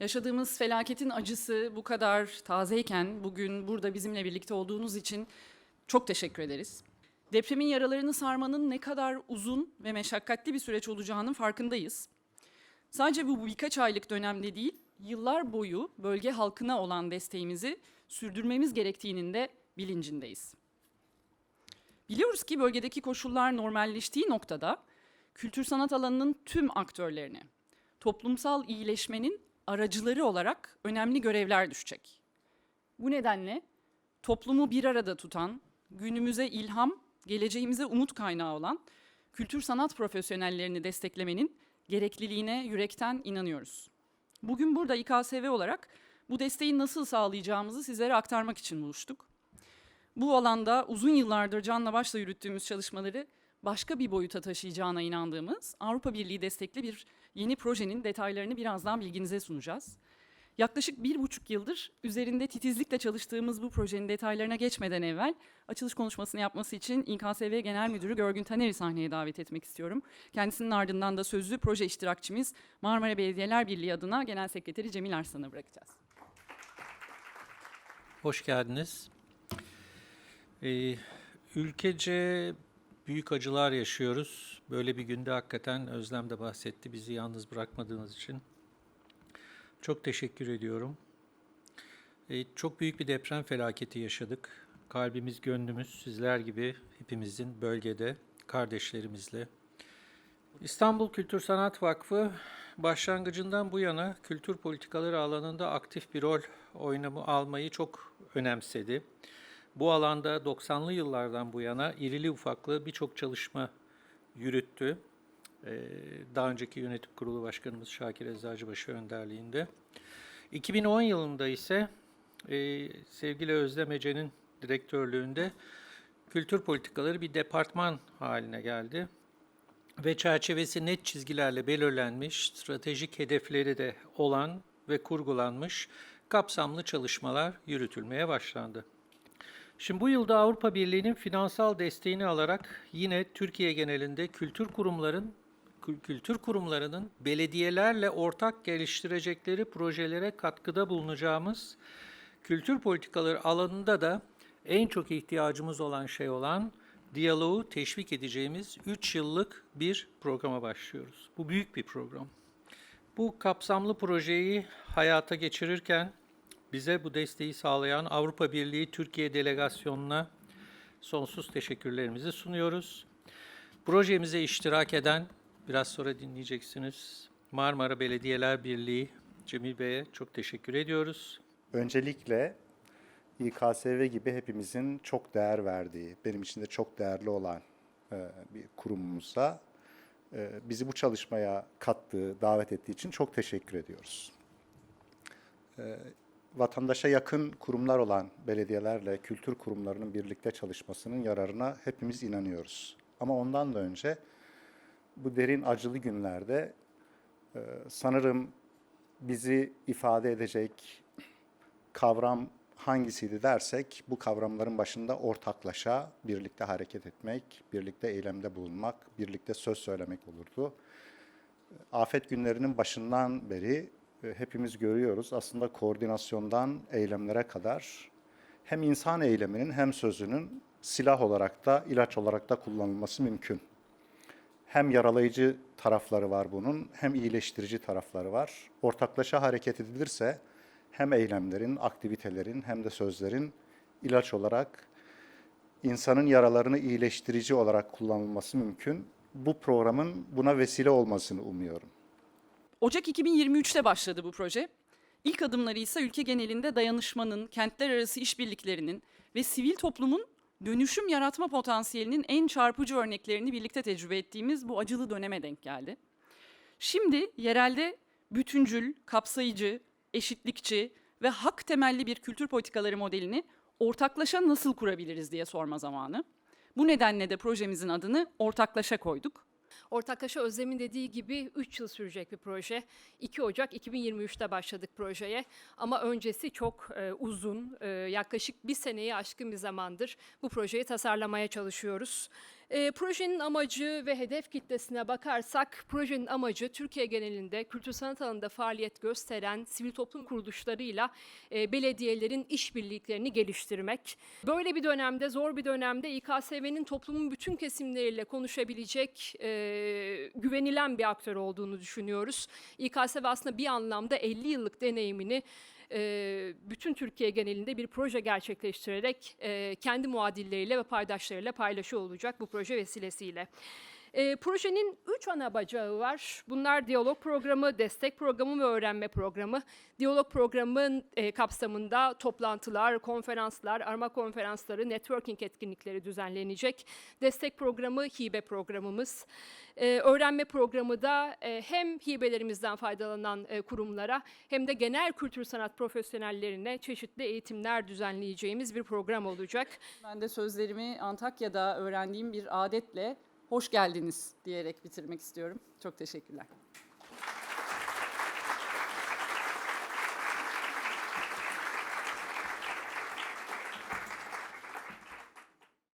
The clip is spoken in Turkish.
Yaşadığımız felaketin acısı bu kadar tazeyken bugün burada bizimle birlikte olduğunuz için çok teşekkür ederiz. Depremin yaralarını sarmanın ne kadar uzun ve meşakkatli bir süreç olacağının farkındayız. Sadece bu birkaç aylık dönemde değil, yıllar boyu bölge halkına olan desteğimizi sürdürmemiz gerektiğinin de bilincindeyiz. Biliyoruz ki bölgedeki koşullar normalleştiği noktada kültür sanat alanının tüm aktörlerine toplumsal iyileşmenin aracıları olarak önemli görevler düşecek. Bu nedenle toplumu bir arada tutan, günümüze ilham, geleceğimize umut kaynağı olan kültür sanat profesyonellerini desteklemenin gerekliliğine yürekten inanıyoruz. Bugün burada İKSV olarak bu desteği nasıl sağlayacağımızı sizlere aktarmak için buluştuk. Bu alanda uzun yıllardır canla başla yürüttüğümüz çalışmaları başka bir boyuta taşıyacağına inandığımız Avrupa Birliği destekli bir yeni projenin detaylarını birazdan bilginize sunacağız. Yaklaşık bir buçuk yıldır üzerinde titizlikle çalıştığımız bu projenin detaylarına geçmeden evvel açılış konuşmasını yapması için İKSV Genel Müdürü Görgün Taner'i sahneye davet etmek istiyorum. Kendisinin ardından da sözlü proje iştirakçımız Marmara Belediyeler Birliği adına Genel Sekreteri Cemil Arslan'a bırakacağız. Hoş geldiniz. Ee, ülkece büyük acılar yaşıyoruz. Böyle bir günde hakikaten Özlem de bahsetti. Bizi yalnız bırakmadığınız için. Çok teşekkür ediyorum. Ee, çok büyük bir deprem felaketi yaşadık. Kalbimiz, gönlümüz sizler gibi hepimizin bölgede, kardeşlerimizle. İstanbul Kültür Sanat Vakfı başlangıcından bu yana kültür politikaları alanında aktif bir rol oynamı almayı çok önemsedi. Bu alanda 90'lı yıllardan bu yana irili ufaklı birçok çalışma yürüttü. Ee, Daha önceki yönetim kurulu başkanımız Şakir Eczacıbaşı önderliğinde. 2010 yılında ise e, sevgili Özlem Ece'nin direktörlüğünde kültür politikaları bir departman haline geldi ve çerçevesi net çizgilerle belirlenmiş, stratejik hedefleri de olan ve kurgulanmış kapsamlı çalışmalar yürütülmeye başlandı. Şimdi bu yılda Avrupa Birliği'nin finansal desteğini alarak yine Türkiye genelinde kültür kurumların kül- kültür kurumlarının belediyelerle ortak geliştirecekleri projelere katkıda bulunacağımız kültür politikaları alanında da en çok ihtiyacımız olan şey olan diyaloğu teşvik edeceğimiz 3 yıllık bir programa başlıyoruz. Bu büyük bir program. Bu kapsamlı projeyi hayata geçirirken bize bu desteği sağlayan Avrupa Birliği Türkiye Delegasyonu'na sonsuz teşekkürlerimizi sunuyoruz. Projemize iştirak eden, biraz sonra dinleyeceksiniz, Marmara Belediyeler Birliği Cemil Bey'e çok teşekkür ediyoruz. Öncelikle İKSV gibi hepimizin çok değer verdiği, benim için de çok değerli olan e, bir kurumumuza e, bizi bu çalışmaya kattığı, davet ettiği için çok teşekkür ediyoruz. E, Vatandaşa yakın kurumlar olan belediyelerle kültür kurumlarının birlikte çalışmasının yararına hepimiz inanıyoruz. Ama ondan da önce bu derin acılı günlerde e, sanırım bizi ifade edecek kavram hangisiydi dersek bu kavramların başında ortaklaşa birlikte hareket etmek, birlikte eylemde bulunmak, birlikte söz söylemek olurdu. Afet günlerinin başından beri e, hepimiz görüyoruz aslında koordinasyondan eylemlere kadar hem insan eyleminin hem sözünün silah olarak da ilaç olarak da kullanılması mümkün. Hem yaralayıcı tarafları var bunun hem iyileştirici tarafları var. Ortaklaşa hareket edilirse hem eylemlerin, aktivitelerin hem de sözlerin ilaç olarak insanın yaralarını iyileştirici olarak kullanılması mümkün. Bu programın buna vesile olmasını umuyorum. Ocak 2023'te başladı bu proje. İlk adımları ise ülke genelinde dayanışmanın, kentler arası işbirliklerinin ve sivil toplumun dönüşüm yaratma potansiyelinin en çarpıcı örneklerini birlikte tecrübe ettiğimiz bu acılı döneme denk geldi. Şimdi yerelde bütüncül, kapsayıcı, eşitlikçi ve hak temelli bir kültür politikaları modelini ortaklaşa nasıl kurabiliriz diye sorma zamanı. Bu nedenle de projemizin adını Ortaklaşa koyduk. Ortaklaşa Özlem'in dediği gibi 3 yıl sürecek bir proje. 2 Ocak 2023'te başladık projeye ama öncesi çok e, uzun, e, yaklaşık bir seneyi aşkın bir zamandır bu projeyi tasarlamaya çalışıyoruz. E, projenin amacı ve hedef kitlesine bakarsak, projenin amacı Türkiye genelinde kültür sanat alanında faaliyet gösteren sivil toplum kuruluşlarıyla e, belediyelerin işbirliklerini geliştirmek. Böyle bir dönemde, zor bir dönemde İKSV'nin toplumun bütün kesimleriyle konuşabilecek, e, güvenilen bir aktör olduğunu düşünüyoruz. İKSV aslında bir anlamda 50 yıllık deneyimini e, bütün Türkiye genelinde bir proje gerçekleştirerek e, kendi muadilleriyle ve paydaşlarıyla paylaşıyor olacak bu proje vesilesiyle. E, projenin üç ana bacağı var. Bunlar diyalog programı, destek programı ve öğrenme programı. Diyalog programının e, kapsamında toplantılar, konferanslar, arma konferansları, networking etkinlikleri düzenlenecek. Destek programı hibe programımız. E, öğrenme programı da e, hem hibelerimizden faydalanan e, kurumlara hem de genel kültür sanat profesyonellerine çeşitli eğitimler düzenleyeceğimiz bir program olacak. Ben de sözlerimi Antakya'da öğrendiğim bir adetle hoş geldiniz diyerek bitirmek istiyorum. Çok teşekkürler.